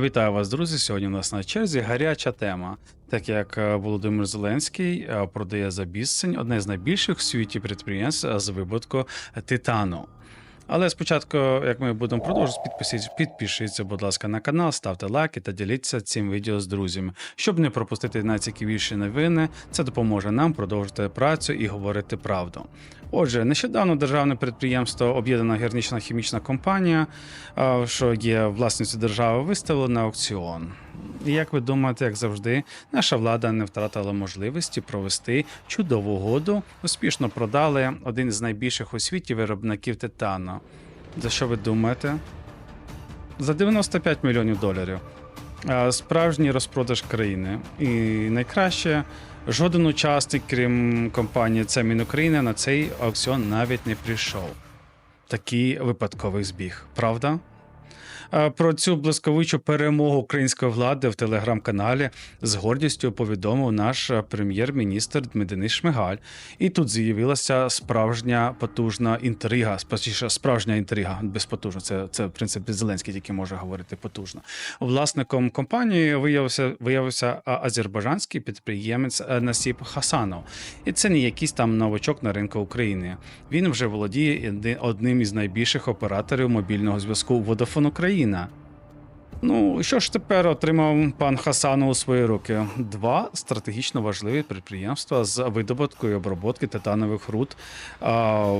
Вітаю вас, друзі. Сьогодні у нас на черзі гаряча тема. Так як е, Володимир Зеленський е, продає за безцінь одне з найбільших в світі підприємств е, з вибутку титану. Але спочатку, як ми будемо продовжувати, підпишіться, підпишіться, будь ласка, на канал, ставте лайки та діліться цим відео з друзями. Щоб не пропустити найцікавіші новини, це допоможе нам продовжити працю і говорити правду. Отже, нещодавно державне підприємство Об'єднана гірнична хімічна компанія, що є власністю держави, виставило на аукціон. І як ви думаєте, як завжди, наша влада не втратила можливості провести чудову угоду. Успішно продали один з найбільших у світі виробників титану. За що ви думаєте? За 95 мільйонів доларів. Справжній розпродаж країни. І найкраще, жоден учасник, крім компанії це Мінукраїна, на цей аукціон навіть не прийшов. Такий випадковий збіг, правда? Про цю блискавичу перемогу української влади в телеграм-каналі з гордістю повідомив наш прем'єр-міністр Дмитрий Шмигаль. І тут з'явилася справжня потужна інтрига, спочатку справжня інтрига, без потужна. Це, це в принципі Зеленський тільки може говорити потужно. Власником компанії виявився виявився азербайджанський підприємець Насіп Хасанов. І це не якийсь там новачок на ринку України. Він вже володіє одним із найбільших операторів мобільного зв'язку Vodafone Україна. Ну, що ж тепер отримав пан Хасанов у свої руки? Два стратегічно важливі підприємства з видобутку і обробки титанових руд а,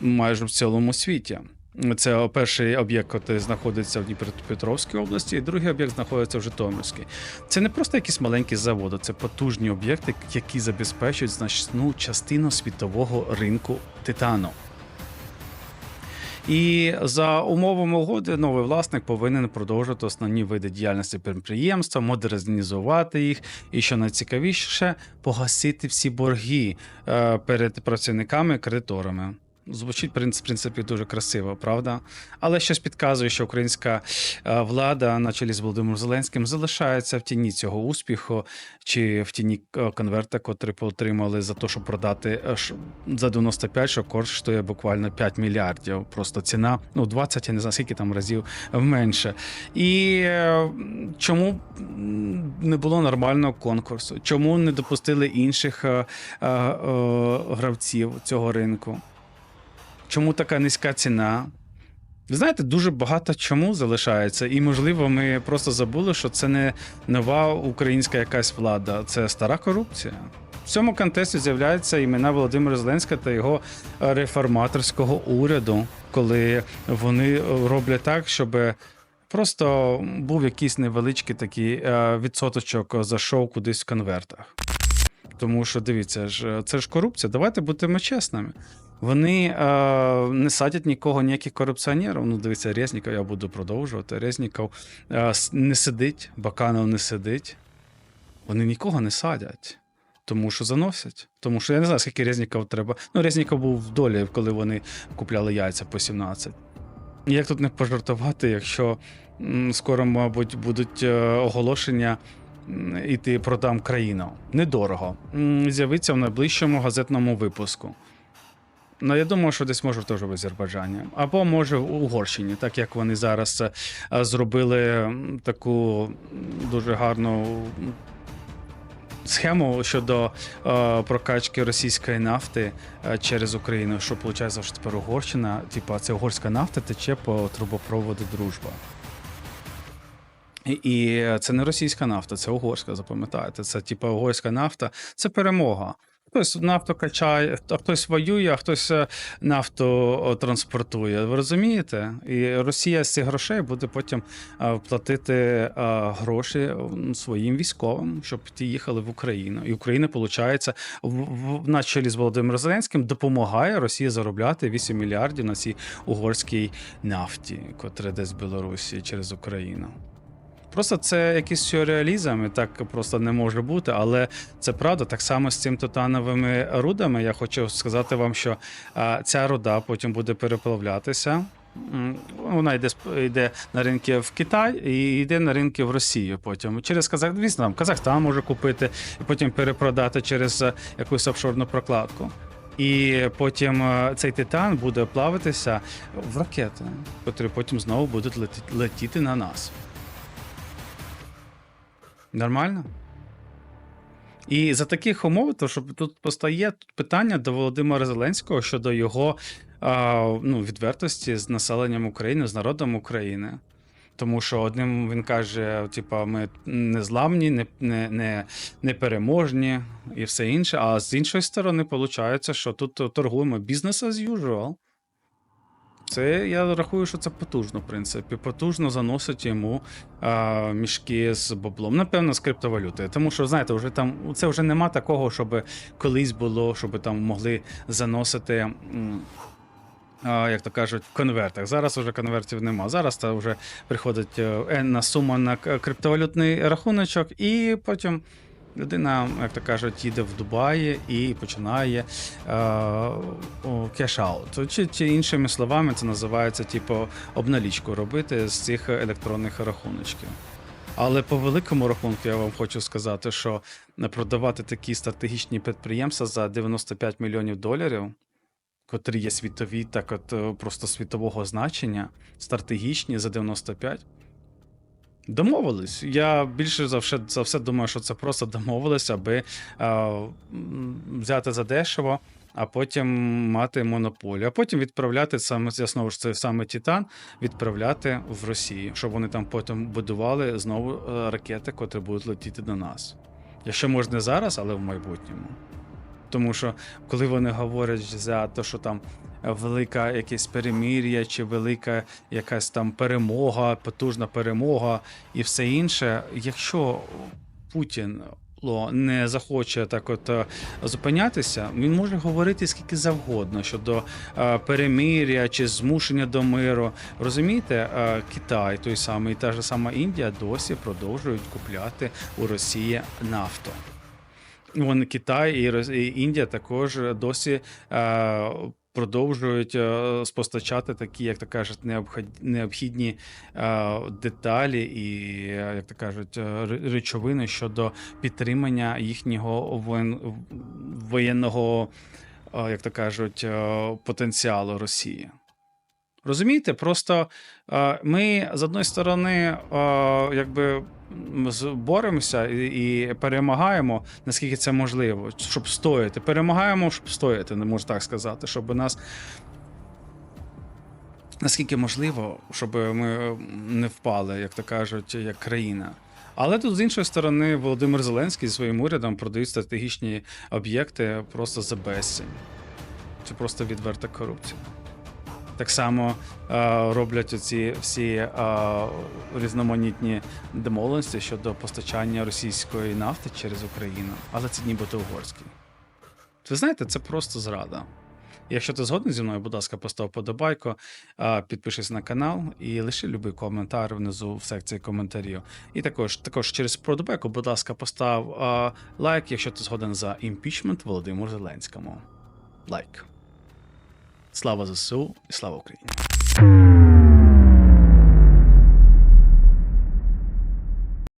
майже в цілому світі. Це перший об'єкт, який знаходиться в Дніпропетровській області, і другий об'єкт знаходиться в Житомирській. Це не просто якісь маленькі заводи, це потужні об'єкти, які забезпечують значну частину світового ринку титану. І за умовами угоди новий власник повинен продовжувати основні види діяльності підприємства, модернізувати їх, і що найцікавіше, погасити всі борги е, перед працівниками і кредиторами. Звучить в принц- принципі дуже красиво, правда? Але щось підказує, що українська е, влада, на чолі з Володимиром Зеленським, залишається в тіні цього успіху, чи в тіні е, конверта, котрий отримали за те, щоб продати е, за 95, що коштує буквально 5 мільярдів. Просто ціна, ну 20, я не знаю, скільки там разів менше. І чому не було нормального конкурсу? Чому не допустили інших гравців цього ринку? Чому така низька ціна? Ви знаєте, дуже багато чому залишається, і можливо, ми просто забули, що це не нова українська якась влада, це стара корупція. В цьому контексті з'являються імена Володимира Зеленського та його реформаторського уряду, коли вони роблять так, щоб просто був якийсь невеличкий такий е, відсоточок зайшов кудись в конвертах. Тому що дивіться ж, це ж корупція. Давайте будемо чесними. Вони е, не садять нікого, ніяких корупціонерів. Ну, дивіться, Резніков, я буду продовжувати. Резніков е, не сидить, Баканов не сидить. Вони нікого не садять. Тому що заносять. Тому що я не знаю, скільки Резніков треба. Ну, Резніков був в долі, коли вони купляли яйця по 17. Як тут не пожартувати, якщо скоро, мабуть, будуть е, оголошення і ти продам країну. Недорого. З'явиться в найближчому газетному випуску. Ну, я думаю, що десь може теж в Азербайджані. Або може в Угорщині, так як вони зараз е, зробили таку дуже гарну схему щодо е, прокачки російської нафти е, через Україну. Що виходить, що тепер Угорщина, типа це угорська нафта тече по трубопроводу дружба. І це не російська нафта, це угорська, запам'ятаєте. Це типа угорська нафта, це перемога. Хтось нафту качає, а хтось воює, а хтось е, нафту транспортує. Ви розумієте? І Росія з цих грошей буде потім е, платити е, гроші своїм військовим, щоб ті їхали в Україну. І Україна, виходить, на чолі з Володимиром Зеленським допомагає Росії заробляти 8 мільярдів на цій угорській нафті, котра десь в Білорусі через Україну. Просто це якийсь сюрреалізм, і так просто не може бути, але це правда. Так само з цим титановими рудами. Я хочу сказати вам, що а, ця руда потім буде переплавлятися. Вона йде, йде на ринки в Китай і йде на ринки в Росію. Потім через Казах, звісно, там Казахстан може купити і потім перепродати через е, якусь офшорну прокладку. І потім е, цей титан буде плавитися в ракети, які потім знову будуть летіти на нас. Нормально? І за таких умов, то що тут постає питання до Володимира Зеленського щодо його а, ну, відвертості з населенням України, з народом України. Тому що одним він каже: типа, ми не зламні, не, не, не, не переможні і все інше. А з іншої сторони, виходить, що тут торгуємо бізнес as usual. Це я рахую, що це потужно, в принципі. Потужно заносить йому а, мішки з баблом. Напевно, з криптовалюти. Тому що, знаєте, вже там це вже нема такого, щоб колись було, щоб там могли заносити. а, Як то кажуть, в конвертах. Зараз вже конвертів нема. Зараз це вже приходить е, енна сума на криптовалютний рахуночок, і потім людина, як то кажуть, їде в Дубаї і починає кеш-аут. Чи, чи іншими словами, це називається типу обналічку робити з цих електронних рахуночків. Але по великому рахунку я вам хочу сказати, що продавати такі стратегічні підприємства за 95 мільйонів доларів, котрі є світові, так от е, просто світового значення, стратегічні за 95. Домовились. Я більше за все, за все думаю, що це просто домовились, аби е, взяти за дешево, а потім мати монополію, а потім відправляти саме знову ж це саме Титан, відправляти в Росію, щоб вони там потім будували знову е, ракети, котрі будуть летіти до нас. Якщо може не зараз, але в майбутньому. Тому що коли вони говорять за те, що там велика якесь перемір'я, чи велика якась там перемога, потужна перемога і все інше, якщо Путін не захоче так от е, зупинятися, він може говорити скільки завгодно щодо е, перемир'я чи змушення до миру. Розумієте, е, Китай, той самий, та ж сама Індія досі продовжують купляти у Росії нафту. Вон Китай і, Індія також досі продовжують е, спостачати такі, як то кажуть, необхід- необхідні е, деталі і, е, як то кажуть, речовини щодо підтримання їхнього воєн, воєнного, як то кажуть, потенціалу Росії. Розумієте, просто ми з одної сторони, якби боремося і, перемагаємо, наскільки це можливо, щоб стояти. Перемагаємо, щоб стояти, не можу так сказати, щоб нас. Наскільки можливо, щоб ми не впали, як то кажуть, як країна. Але тут з іншої сторони, Володимир Зеленський зі своїм урядом продають стратегічні об'єкти просто за безцінь. Це просто відверта корупція. Так само е, роблять оці всі е, різноманітні домовленості щодо постачання російської нафти через Україну, але це нібито угорський. Ви знаєте, це просто зрада. Якщо ти згоден зі мною, будь ласка, постав подобайку, е, підпишись на канал і лиши любий коментар внизу в секції коментарів. І також, також через подобайку, будь ласка, постав лайк, якщо ти згоден за імпічмент Володимиру Зеленському. Лайк. Слава ЗСУ і слава Україні!